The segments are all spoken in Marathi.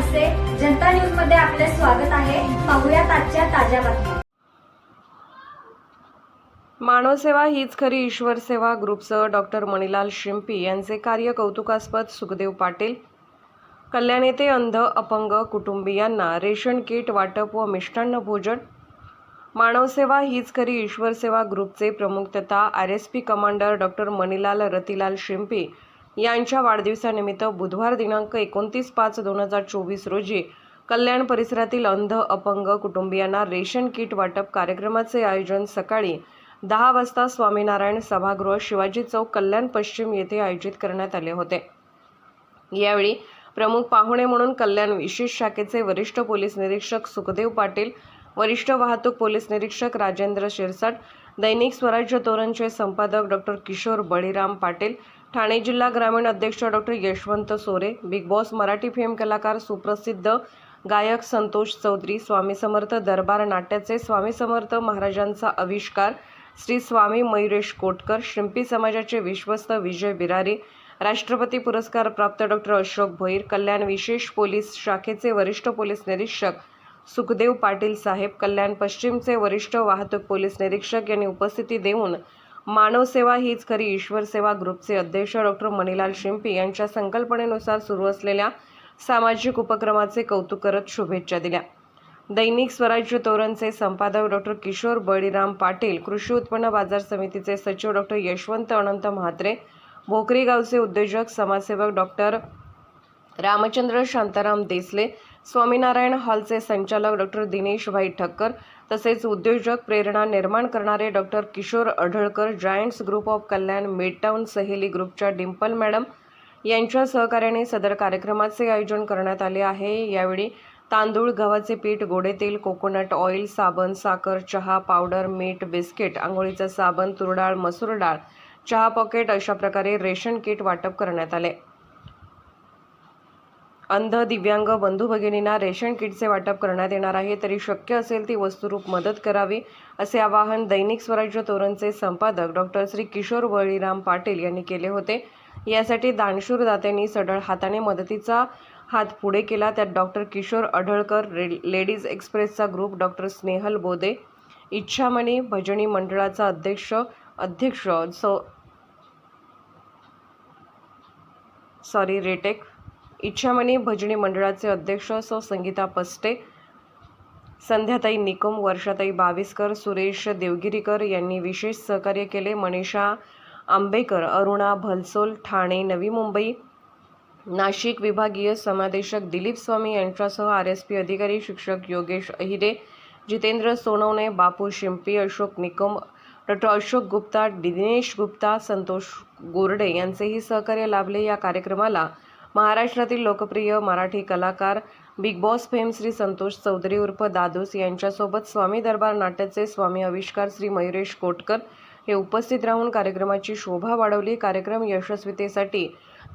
आरसे जनता न्यूजमध्ये आपले स्वागत आहे. पाहूयात आजच्या ताज्या बातम्या. मानवसेवा हीच खरी ईश्वर सेवा ग्रुपसह डॉक्टर मणिलाल शिंपी यांचे कार्य कौतुकास्पद सुखदेव पाटील कल्याण येथे अंध अपंग कुटुंबियांना रेशन किट वाटप व मिष्टान्न भोजन. मानवसेवा हीच खरी ईश्वर सेवा ग्रुपचे प्रमुख तथा R S P commander doctor Manilal Ratilal Shimpi यांच्या वाढदिवसानिमित्त बुधवार दिनांक एकोणतीस पाच दोन हजार चोवीस रोजी कल्याण परिसरातील अंध अपंग कुटुंबियांना रेशन किट वाटप कार्यक्रमाचे आयोजन सकाळी दहा वाजता स्वामीनारायण सभागृह शिवाजी चौक कल्याण पश्चिम येथे आयोजित करण्यात आले होते. यावेळी प्रमुख पाहुणे म्हणून कल्याण विशेष शाखेचे वरिष्ठ पोलीस निरीक्षक सुखदेव पाटील वरिष्ठ वाहतूक पोलीस निरीक्षक राजेंद्र शिरसाट दैनिक स्वराज्य तोरणचे संपादक डॉक्टर किशोर बळीराम पाटील ठाणे जिल्हा ग्रामीण अध्यक्ष डॉक्टर यशवंत सोरे बिग बॉस मराठी फेम कलाकार सुप्रसिद्ध गायक संतोष चौधरी स्वामी समर्थ दरबार नाट्याचे स्वामी समर्थ महाराजांचा आविष्कार श्री स्वामी मयुरेश कोटकर शिंपी समाजाचे विश्वस्त विजय बिरारी राष्ट्रपती पुरस्कार प्राप्त डॉक्टर अशोक भोईर कल्याण विशेष पोलीस शाखेचे वरिष्ठ पोलीस निरीक्षक सुखदेव पाटील साहेब कल्याण पश्चिमचे वरिष्ठ वाहतूक पोलीस निरीक्षक यांनी उपस्थिती देऊन मानव सेवा हीच खरी ईश्वर सेवा ग्रुपचे अध्यक्ष डॉक्टर मणिलाल शिंपी यांच्या संकल्पनेनुसार सुरू असलेल्या सामाजिक उपक्रमाचे कौतुक करत शुभेच्छा दिल्या. दैनिक स्वराज्य तोरणचे संपादक डॉक्टर किशोर बळीराम पाटील कृषी उत्पन्न बाजार समितीचे सचिव डॉक्टर यशवंत अनंत म्हात्रे भोकरी गावचे उद्योजक समाजसेवक डॉक्टर रामचंद्र शांताराम देसले स्वामीनारायण हॉलचे संचालक डॉक्टर दिनेशभाई ठक्कर तसेच उद्योजक प्रेरणा निर्माण करणारे doctor Kishor Adhalkar giants group of Kalyan midtown Saheli ग्रुपच्या डिंपल मॅडम यांच्या सहकार्याने सदर कार्यक्रमाचे आयोजन करण्यात आले आहे. यावेळी तांदूळ गव्हाचे पीठ गोडे तेल कोकोनट ऑइल साबण साखर चहा पावडर मीठ बिस्किट आंघोळीचा साबण तुरडाळ मसूर डाळ चहा पॉकेट अशा प्रकारे रेशन किट वाटप करण्यात आले. अंध दिव्यांग बंधू भगिनींना रेशन किटचे वाटप करण्यात येणार आहे. तरी शक्य असेल ती वस्तुरूप मदत करावी असे आवाहन दैनिक स्वराज्य तोरणचे संपादक डॉक्टर श्री किशोर बळीराम पाटील यांनी केले होते. यासाठी दानशूर दात्यांनी सढळ हाताने मदतीचा हात पुढे केला. त्यात डॉक्टर किशोर अढळकर रे लेडीज एक्सप्रेसचा ग्रुप डॉक्टर स्नेहल बोदे इच्छामणी भजनी मंडळाचा अध्यक्ष अध्यक्ष सॉरी रेटेक इच्छामणी भजनी मंडळाचे अध्यक्ष सौ संगीता पस्टे संध्याताई निकम वर्षाताई बाविस्कर सुरेश देवगिरीकर यांनी विशेष सहकार्य केले. मनीषा आंबेकर अरुणा भलसोल ठाणे नवी मुंबई नाशिक विभागीय समादेशक दिलीप स्वामी यांच्यासह आर एस पी अधिकारी शिक्षक योगेश अहिरे जितेंद्र सोनवणे बापू शिंपी अशोक निकम डॉक्टर अशोक गुप्ता दिनेश गुप्ता संतोष गोरडे यांचेही सहकार्य लाभले. या कार्यक्रमाला महाराष्ट्रातील लोकप्रिय मराठी कलाकार big boss fame Shri Santosh Chaudhari उर्फ दादूस यांच्यासोबत स्वामी दरबार नाट्याचे स्वामी आविष्कार श्री मयुरेश कोटकर हे उपस्थित राहून कार्यक्रमाची शोभा वाढवली. कार्यक्रम यशस्वीतेसाठी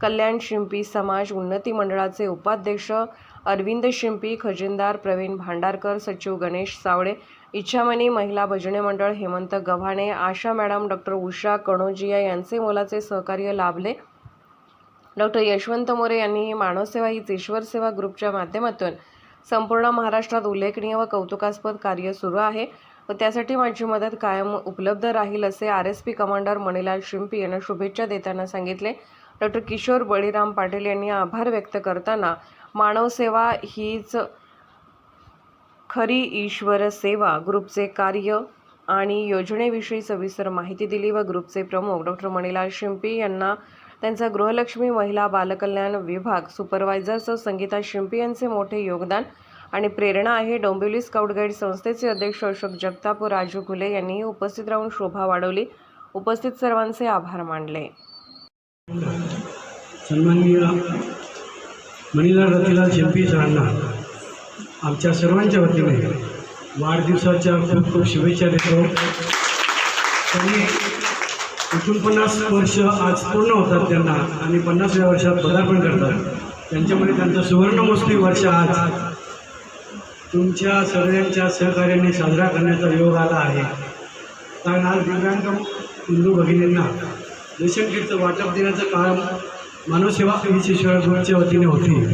कल्याण शिंपी समाज उन्नती मंडळाचे उपाध्यक्ष अरविंद शिंपी खजिनदार प्रवीण भांडारकर सचिव गणेश सावळे इच्छामणी महिला भजने मंडळ हेमंत गव्हाणे आशा मॅडम डॉक्टर उषा कणोजिया यांचे मोलाचे सहकार्य लाभले. डॉक्टर यशवंत मोरे यांनी मानवसेवा हीच ईश्वर सेवा ग्रुपच्या माध्यमातून संपूर्ण महाराष्ट्रात उल्लेखनीय व कौतुकास्पद कार्य सुरू आहे व त्यासाठी माझी मदत कायम उपलब्ध राहील असे R S P commander Manilal Shimpi यांना शुभेच्छा देताना सांगितले. डॉक्टर किशोर बळीराम पाटील यांनी आभार व्यक्त करताना मानवसेवा हीच खरी ईश्वर सेवा ग्रुपचे कार्य आणि योजनेविषयी सविस्तर माहिती दिली व ग्रुपचे प्रमुख डॉक्टर मणिलाल शिंपी यांना त्यांचा गृहलक्ष्मी महिला बालकल्याण विभाग सुपरवायझर संगीता शिंपी यांचे मोठे योगदान आणि प्रेरणा आहे. डोंबिवली स्काउट गाईड संस्थेचे अध्यक्ष अशोक जगताप व राजू घुले यांनीही उपस्थित राहून शोभा वाढवली. उपस्थित सर्वांचे आभार मानले. सन्माननीय मणिलाल शिंपी सरांना आमच्या सर्वांच्या वतीने वाढदिवसाच्या खूप खूप शुभेच्छा देतो. त्यांनी एकोणपन्नास वर्ष आज पूर्ण होतात त्यांना. आणि पन्नासव्या वर्षात पदार्पण करतात. त्यांच्यामुळे त्यांचं सुवर्णमोसमी वर्ष आज तुमच्या सगळ्यांच्या सहकार्याने साजरा करण्याचा योग आला आहे. कारण आज दिव्यांग हिंदू भगिनींना रेशन किटचं वाटप देण्याचं काम मानवसेवा विशेश्वर ग्रुपच्या वतीने होते.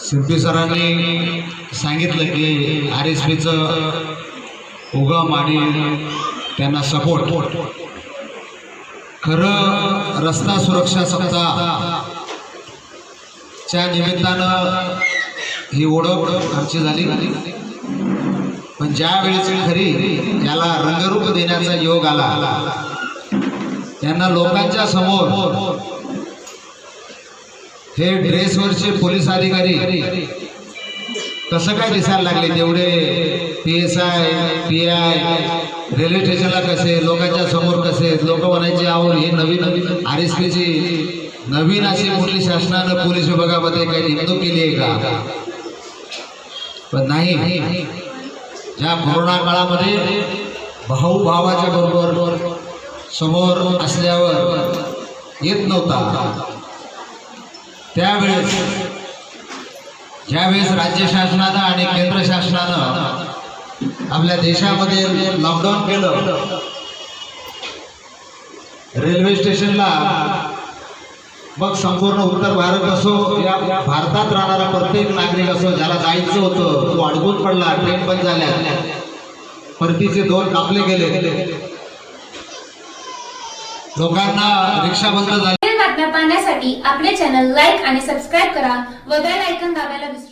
शिल्पी सरांनी सांगितलं की आर एस पीचं उगम आणि त्यांना सपोर्ट खरं रस्ता सुरक्षा सप्ताहच्या निमित्तानं ही ओळख आमची झाली. पण ज्या वेळेस खरी याला रंगरूप देण्याचा योग आला त्यांना लोकांच्या समोर हे ड्रेसवरचे पोलीस अधिकारी कसं काय दिसायला लागले? तेवढे P S I P I railway स्टेशनला कसे लोकांच्या समोर कसे लोक म्हणायचे आहोत हे नवीन आर एस पीची नवीन अशी कुठली शासनानं पोलीस विभागामध्ये काही नेमणूक केली आहे का? पण नाही. ज्या कोरोना काळामध्ये भाऊ भावाच्या बरोबर समोर असल्यावर येत नव्हता. त्यावेळेस ज्यावेळेस राज्य शासनानं आणि केंद्र शासनानं आपल्या देशामध्ये लॉकडाऊन केलं. रेल्वे स्टेशनला मग संपूर्ण उत्तर भारत असो या भारतात राहणारा प्रत्येक नागरिक असो ज्याला जायचं होतं तो अडकून पडला ट्रेन बंद झाल्या. परतीचे दोन कापले गेले. लोकांना रिक्षा बंद झाली. बातम्या पाहण्यासाठी आपले चॅनल लाईक आणि सबस्क्राईब करा व बेल ऐकन दाबायला विसरू